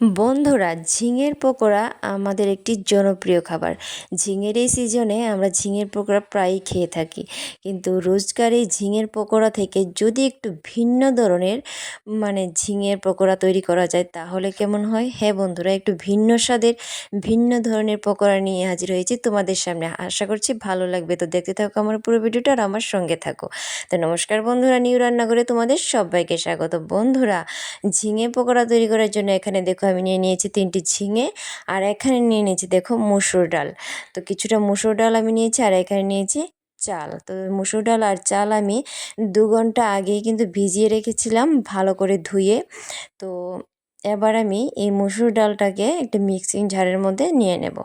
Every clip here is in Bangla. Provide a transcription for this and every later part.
বন্ধুরা, ঝিঙের পকোড়া আমাদের একটি জনপ্রিয় খাবার। ঝিঙের এই সিজনে আমরা ঝিঙের পকোড়া প্রায়ই খেয়ে থাকি। কিন্তু রোজকার এই ঝিঙের পকোড়া থেকে যদি একটু ভিন্ন ধরনের মানে ঝিঙের পকোড়া তৈরি করা যায়, তাহলে কেমন হয়? হ্যাঁ বন্ধুরা, একটু ভিন্ন স্বাদের ভিন্ন ধরনের পকোড়া নিয়ে হাজির হয়েছি তোমাদের সামনে। আশা করছি ভালো লাগবে। তো দেখতে থাকো আমার পুরো ভিডিওটা আর আমার সঙ্গে থাকো। তো নমস্কার বন্ধুরা, নিউ রান্নাঘরে তোমাদের সবাইকে স্বাগত। বন্ধুরা, ঝিঙে পকোড়া তৈরি করার জন্য এখানে দেখো আমি নিয়ে নিয়েছি তিনটি ঝিঙে আর এখানে নিয়ে নিয়েছি, দেখো মুসুর ডাল। তো কিছুটা মুসুর ডাল আমি নিয়েছি আর এখানে নিয়েছি চাল। তো মুসুর ডাল আর চাল আমি দু ঘণ্টা আগেই কিন্তু ভিজিয়ে রেখেছিলাম ভালো করে ধুয়ে। তো এবার আমি এই মুসুর ডালটাকে একটা মিক্সিং ঝাড়ের মধ্যে নিয়ে নেব।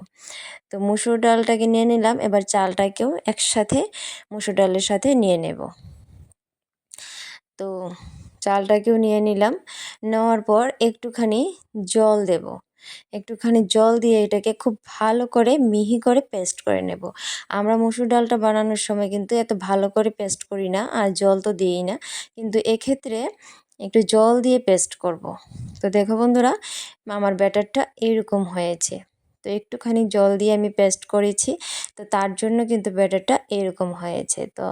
তো মুসুর ডালটাকে নিয়ে নিলাম, এবার চালটাকেও একসাথে মুসুর ডালের সাথে নিয়ে নেব। তো চালটাকেও নিয়ে নিলাম। নেওয়ার পর একটুখানি জল দেব। একটুখানি জল দিয়ে এটাকে খুব ভালো করে মিহি করে পেস্ট করে নেব। আমরা মুসুর ডালটা বানানোর সময় কিন্তু এত ভালো করে পেস্ট করি না আর জল তো দিই না। কিন্তু এক্ষেত্রে একটু জল দিয়ে পেস্ট করব। তো দেখো বন্ধুরা, আমার ব্যাটারটা এরকম হয়েছে। তো একটুখানি জল দিয়ে আমি পেস্ট করেছি। তো তার জন্য কিন্তু ব্যাটারটা এরকম হয়েছে। তো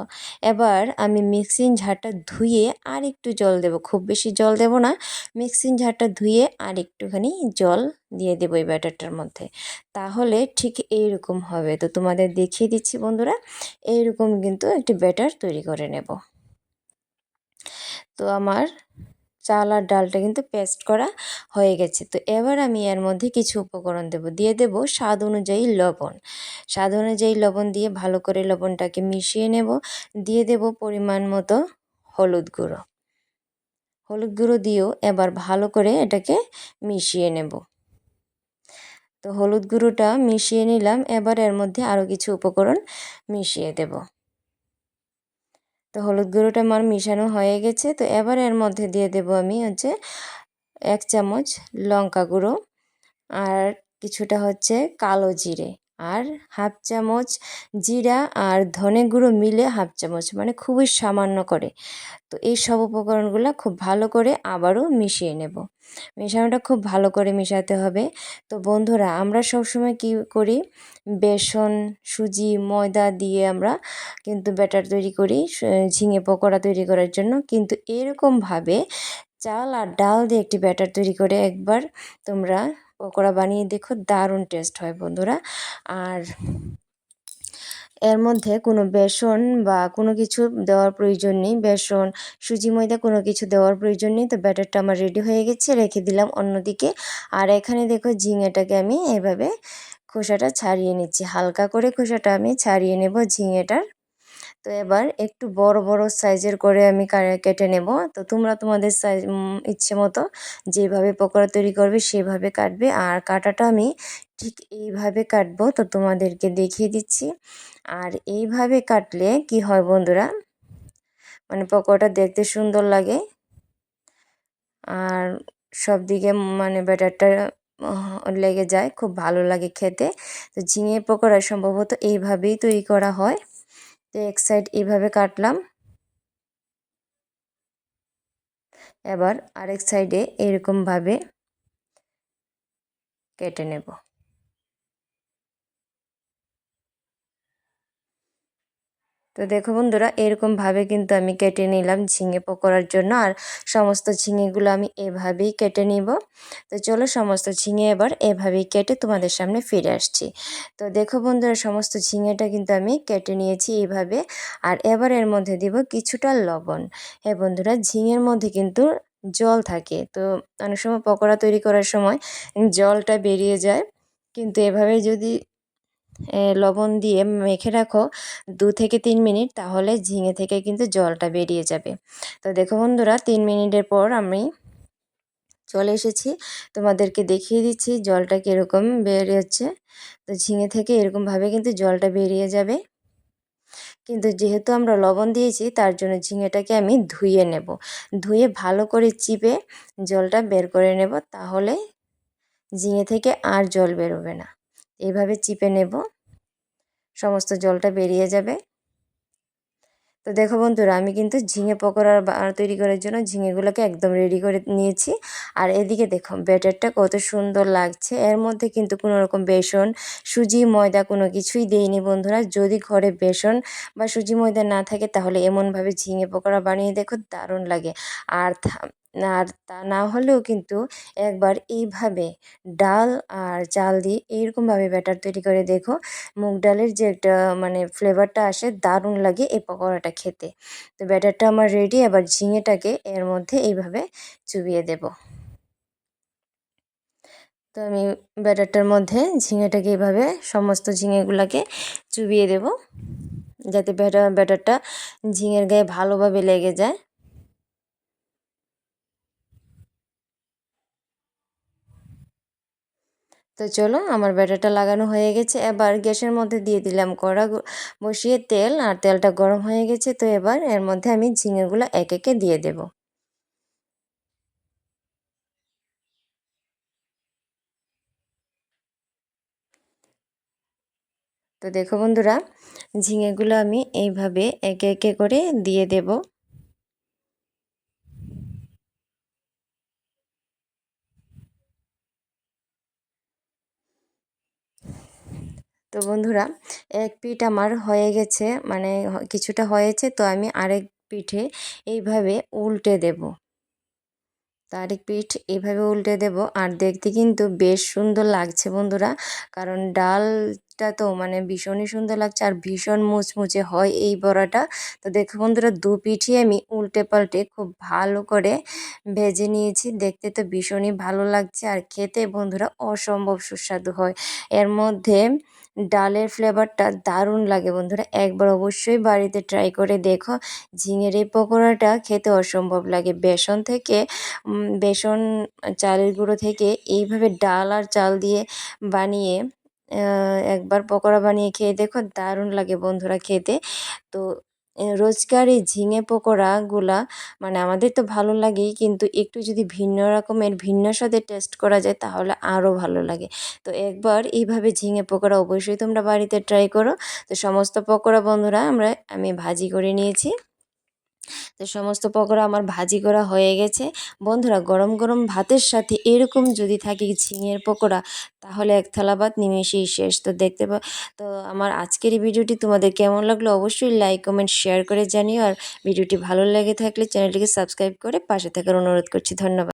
এবার আমি মিক্সিং ঝাড়টা ধুয়ে আর একটু জল দেব। খুব বেশি জল দেব না। মিক্সিং ঝাড়টা ধুয়ে আর একটুখানি জল দিয়ে দেবো এই ব্যাটারটার মধ্যে। তাহলে ঠিক এইরকম হবে। তো তোমাদের দেখিয়ে দিচ্ছি বন্ধুরা। এইরকম কিন্তু একটি ব্যাটার তৈরি করে নেব। তো আমার চাল আর ডালটা কিন্তু পেস্ট করা হয়ে গেছে। তো এবার আমি এর মধ্যে কিছু উপকরণ দেব। দিয়ে দেব স্বাদ অনুযায়ী লবণ। স্বাদ অনুযায়ী লবণ দিয়ে ভালো করে লবণটাকে মিশিয়ে নেব। দিয়ে দেব পরিমাণ মতো হলুদ গুঁড়ো। হলুদ গুঁড়ো দিয়েও এবার ভালো করে এটাকে মিশিয়ে নেব। তো হলুদ গুঁড়োটা মিশিয়ে নিলাম। এবার এর মধ্যে আরও কিছু উপকরণ মিশিয়ে দেব। তো হলুদ গুঁড়োটা আমার মিশানো হয়ে গেছে। তো এবার এর মধ্যে দিয়ে দেব আমি হচ্ছে এক চামচ লঙ্কা গুঁড়ো আর কিছুটা হচ্ছে কালো জিরে। আর হাফ চামচ জিরা আর ধনে গুঁড়ো মিলে হাফ চামচ মানে খুবই সামান্য করে। তো এই সব উপকরণগুলো খুব ভালো করে আবারও মিশিয়ে নেব। মেশানোটা খুব ভালো করে মেশাতে হবে। তো বন্ধুরা, আমরা সবসময় কি করি? বেসন, সুজি, ময়দা দিয়ে আমরা কিন্তু ব্যাটার তৈরি করি ঝিঙে পকোড়া তৈরি করার জন্য। কিন্তু এরকমভাবে চাল আর ডাল দিয়ে একটি ব্যাটার তৈরি করে একবার তোমরা পকোড়া বানিয়ে দেখো, দারুণ টেস্ট হয় বন্ধুরা। আর এর মধ্যে কোনো বেসন বা কোনো কিছু দেওয়ার প্রয়োজন নেই। বেসন, সুজি, ময়দা কোনো কিছু দেওয়ার প্রয়োজন নেই। তো ব্যাটারটা আমার রেডি হয়ে গেছে, রেখে দিলাম অন্যদিকে। আর এখানে দেখো ঝিঙেটাকে আমি এভাবে খোসাটা ছাড়িয়ে নিচ্ছি। হালকা করে খোসাটা আমি ছাড়িয়ে নেব ঝিঙেটার তো এবার একটু বড় বড় সাইজের করে আমি কেটে নেব। তো তোমরা তোমাদের সাইজ ইচ্ছে মতো যেভাবে পকোড়া তৈরি করবে সেভাবে কাটবে। আর কাটাটা আমি ঠিক এইভাবে কাটবো, তো তোমাদেরকে দেখিয়ে দিচ্ছি। আর এইভাবে কাটলে কি হয় বন্ধুরা? মানে পকোড়াটা দেখতে সুন্দর লাগে। আর সব দিকে মানে ব্যাটারটা লেগে যায়, খুব ভালো লাগে খেতে। তো ঝিঙে পকোড়া সম্ভবত এইভাবেই তৈরি করা হয়। তো এক সাইড এইভাবে কাটলাম। এবার আরেক সাইডে এরকমভাবে কেটে নেব। তো দেখো বন্ধুরা, এরকমভাবে কিন্তু আমি কেটে নিলাম ঝিঙে পকোড়ার জন্য। আর সমস্ত ঝিঙেগুলো আমি এভাবেই কেটে নিব। তো চলো সমস্ত ঝিঙে এবার এভাবেই কেটে তোমাদের সামনে ফিরে আসছি। তো দেখো বন্ধুরা, সমস্ত ঝিঙেটা কিন্তু আমি কেটে নিয়েছি এইভাবে। আর এবার এর মধ্যে দিব কিছুটা লবণ। হ্যাঁ বন্ধুরা, ঝিঙের মধ্যে কিন্তু জল থাকে। তো অনেক সময় পকোড়া তৈরি করার সময় জলটা বেরিয়ে যায়। কিন্তু এভাবে যদি লবণ দিয়ে মেখে রাখো দু থেকে তিন মিনিট, তাহলে ঝিঙে থেকে কিন্তু জলটা বেরিয়ে যাবে। তো দেখো বন্ধুরা, তিন মিনিটের পর আমি চলে এসেছি। তোমাদেরকে দেখিয়ে দিচ্ছি জলটা কীরকম বেরিয়েছে। তো ঝিঙে থেকে এরকমভাবে কিন্তু জলটা বেরিয়ে যাবে। কিন্তু যেহেতু আমরা লবণ দিয়েছি, তার জন্য ঝিঙেটাকে আমি ধুয়ে নেব। ধুয়ে ভালো করে চিপে জলটা বের করে নেব, তাহলে ঝিঙে থেকে আর জল বেরোবে না। এইভাবে চিপে নেব। সমস্ত জলটা বেরিয়ে যাবে। তো দেখো বন্ধুরা, আমি কিন্তু ঝিঙে পকোড়া তৈরি করার জন্য ঝিঙেগুলোকে একদম রেডি করে নিয়েছি। আর এদিকে দেখো, ব্যাটারটা কত সুন্দর লাগছে। এর মধ্যে কিন্তু কোনো রকম বেসন, সুজি, ময়দা কোনো কিছুই দেইনি বন্ধুরা। যদি ঘরে বেসন বা সুজি, ময়দা না থাকে, তাহলে এমনভাবে ঝিঙে পকোড়া বানিয়ে দেখো দারুণ লাগে। আর আর তা না হলেও কিন্তু একবার এইভাবে ডাল আর চাল দিয়ে এইরকমভাবে ব্যাটার তৈরি করে দেখো। মুগ ডালের যে একটা মানে ফ্লেভারটা আসে দারুণ লাগে এই পকোড়াটা খেতে। তো ব্যাটারটা আমার রেডি, এবার ঝিঙেটাকে এর মধ্যে এইভাবে চুবিয়ে দেব। তো আমি ব্যাটারটার মধ্যে ঝিঙেটাকে এইভাবে সমস্ত ঝিঙেগুলোকে চুবিয়ে দেব, যাতে ব্যাটার ব্যাটারটা ঝিঙের গায়ে ভালোভাবে লেগে যায়। তো চলো, আমার ব্যাটারটা লাগানো হয়ে গেছে। এবার গ্যাসের মধ্যে দিয়ে দিলাম কড়া বসিয়ে তেল, আর তেলটা গরম হয়ে গেছে। তো এবার এর মধ্যে আমি ঝিঙেগুলো এক একে দিয়ে দেব। তো দেখো বন্ধুরা, ঝিঙেগুলো আমি এইভাবে একে একে করে দিয়ে দেব। তো বন্ধুরা, এক পিঠ আমার হয়ে গেছে মানে কিছুটা হয়েছে, তো আমি আরেক পিঠে এইভাবে উল্টে দেব। তারিক পিঠ এভাবে উল্টে দেব, আর দেখতে কিন্তু বেশ সুন্দর লাগছে বন্ধুরা, কারণ ডালটা তো মানে ভীষণই সুন্দর লাগছে আর ভীষণ মুচমুচে হয় এই বড়াটা। তো দেখো বন্ধুরা, দু পিঠই আমি উল্টে পাল্টে খুব ভালো করে ভেজে নিয়েছি। দেখতে তো ভীষণই ভালো লাগছে আর খেতে বন্ধুরা অসম্ভব সুস্বাদু হয়। এর মধ্যে ডালের ফ্লেভারটা দারুণ লাগে বন্ধুরা, একবার অবশ্যই বাড়িতে ট্রাই করে দেখো। ঝিঙের এই পকোড়াটা খেতে অসম্ভব লাগে। বেসন থেকে বেসন চালের গুঁড়ো থেকে এইভাবে ডাল আর চাল দিয়ে বানিয়ে একবার পকোড়া বানিয়ে খেয়ে দেখো, দারুণ লাগে বন্ধুরা খেতে। তো রোজকার এই ঝিঙে পকোড়াগুলা মানে আমাদের তো ভালো লাগেই, কিন্তু একটু যদি ভিন্ন রকমের, ভিন্ন স্বাদে টেস্ট করা যায়, তাহলে আরও ভালো লাগে। তো একবার এইভাবে ঝিঙে পকোড়া অবশ্যই তোমরা বাড়িতে ট্রাই করো। তো সমস্ত পকোড়া বন্ধুরা, আমরা, আমি ভাজি করে নিয়েছি। তো সমস্ত পকোড়া আমার ভাজি করা হয়ে গেছে। বন্ধুরা, গরম গরম ভাতের সাথে এরকম যদি থাকে ঝিঙের পকোড়া, তাহলে এক থালা ভাত নিমেষেই শেষ। তো দেখতে পা তো আমার আজকের এই ভিডিওটি তোমাদের কেমন লাগল অবশ্যই লাইক কমেন্ট শেয়ার করে জানিও। আর ভিডিওটি ভালো লেগে থাকলে চ্যানেলটিকে সাবস্ক্রাইব করে পাশে থাকার অনুরোধ করছি। ধন্যবাদ।